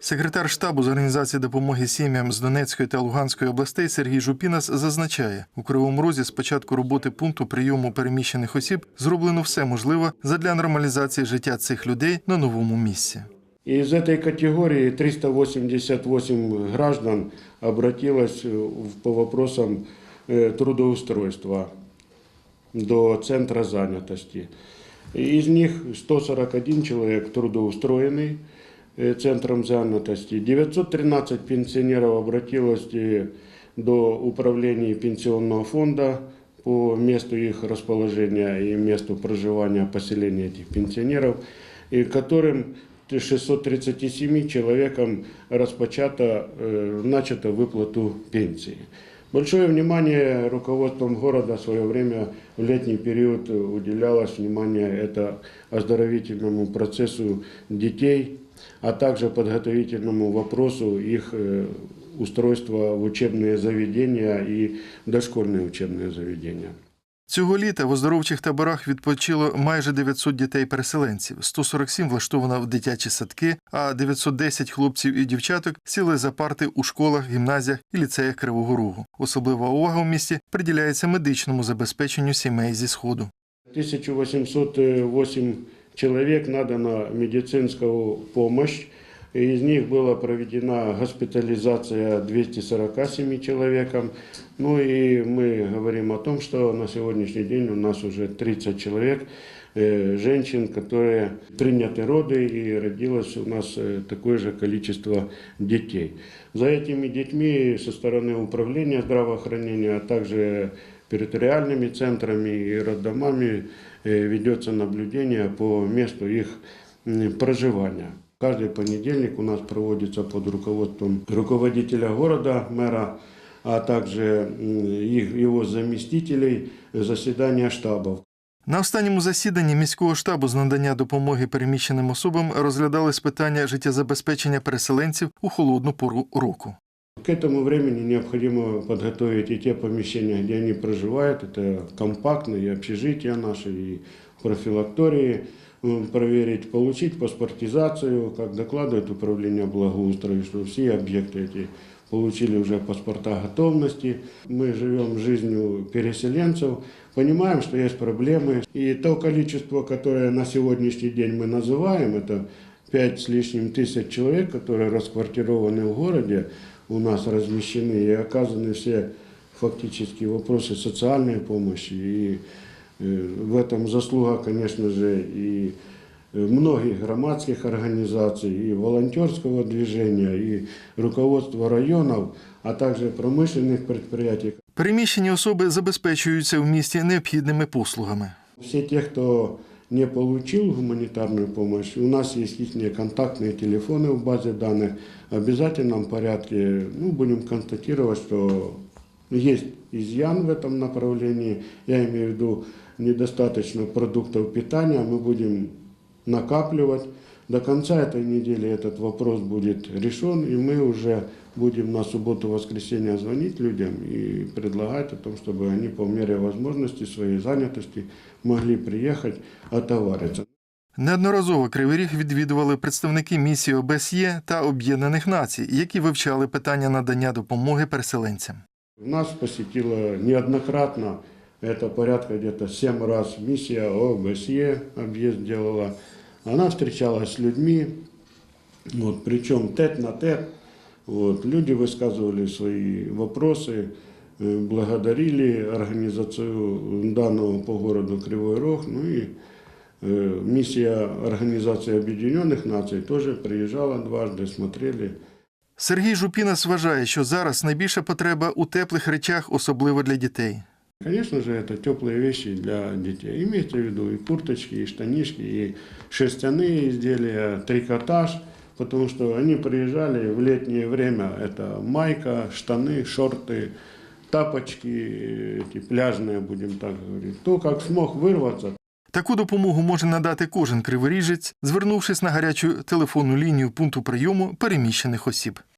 Секретар штабу з організації допомоги сім'ям з Донецької та Луганської областей Сергій Жупінас зазначає, у Кривому Розі з початку роботи пункту прийому переміщених осіб зроблено все можливе задля нормалізації життя цих людей на новому місці. Из этой категории 388 граждан обратилось э, в- по вопросам э, трудоустройства до Центра занятости. Из них 141 человек трудоустроенный э, Центром занятости. 913 пенсионеров обратилось э, до управления пенсионного фонда по месту их расположения и месту проживания поселения этих пенсионеров, и которым 637 человекам распочато, э, начато выплату пенсии. Большое внимание руководством города в свое время в летний период уделялось внимание это оздоровительному процессу детей, а также подготовительному вопросу их э, устройства в учебные заведения и дошкольные учебные заведения. Цього літа в оздоровчих таборах відпочило майже 900 дітей-переселенців, 147 влаштовано в дитячі садки, а 910 хлопців і дівчаток сіли за парти у школах, гімназіях і ліцеях Кривого Рогу. Особлива увага в місті приділяється медичному забезпеченню сімей зі сходу. 1808 человек надана медицинскую помощь. Из них была проведена госпитализация 247 человекам. Ну и мы говорим о том, что на сегодняшний день у нас уже 30 человек, э, женщин, которые приняты роды и родилось у нас э, такое же количество детей. За этими детьми со стороны управления здравоохранения, а также территориальными центрами и роддомами э, ведется наблюдение по месту их проживания. Каждый понедельник у нас проводится под руководством руководителя города, мэра, а также м, их, его заместителей заседания штабов. На останньому засіданні міського штабу з надання допомоги переміщеним особам розглядались питання життєзабезпечення переселенців у холодну пору року. К этому времени необходимо подготовить и те помещения, где они проживают. Это компактные общежития наши, и профилактории м, проверить, получить паспортизацию, как докладывает управление благоустройства, что все объекты эти получили уже паспорта готовности. Мы живем жизнью переселенцев, понимаем, что есть проблемы. И то количество, которое на сегодняшний день мы называем, это 5 с лишним тысяч человек, которые расквартированы в городе, у нас размещены и оказаны все фактически вопросы социальной помощи. И э, в этом заслуга, конечно же, и э, многих громадских организаций, и волонтерского движения, и руководства районов, а также промышленных предприятий. Переміщені особи забезпечуються в місті необхідними послугами. Все те, кто не получил гуманитарную помощь, у нас есть их контактные телефоны в базе данных. В обязательном порядке ну, будем констатировать, что есть изъян в этом направлении. Я имею в виду недостаточно продуктов питания. Мы будем накапливать. До конца этой недели этот вопрос будет решен, и мы уже будем на субботу-воскресенье звонить людям и предлагать о том, чтобы они по мере возможности своей занятости могли приехать отовариться. Неодноразово Кривий Ріг відвідували представники місії ОБСЄ та Об'єднаних Націй, які вивчали питання надання допомоги переселенцям. Нас посетила неоднократно, это порядка где-то 7 раз миссия ОБСЕ объезд делала. Она встречалась с людьми, вот, причем тет на тет. Вот, люди высказывали свои вопросы, э, благодарили организацию данного по городу Кривой Рог. Ну и э, миссия Организации Объединенных Наций тоже приезжала дважды, смотрели. Сергій Жупінас вважає, що зараз найбільша потреба у теплих речах, особливо для дітей. Конечно же, это теплые вещи для детей. Имейте в виду и курточки, и штанишки, и шерстяные изделия, трикотаж, потому что они приезжали в летнее время. Это майка, штаны, шорты, тапочки, эти пляжные, будем так говорить. Кто как смог вырваться, Таку допомогу може надати кожен криворіжець, звернувшись на гарячу телефонну лінію пункту прийому переміщених осіб.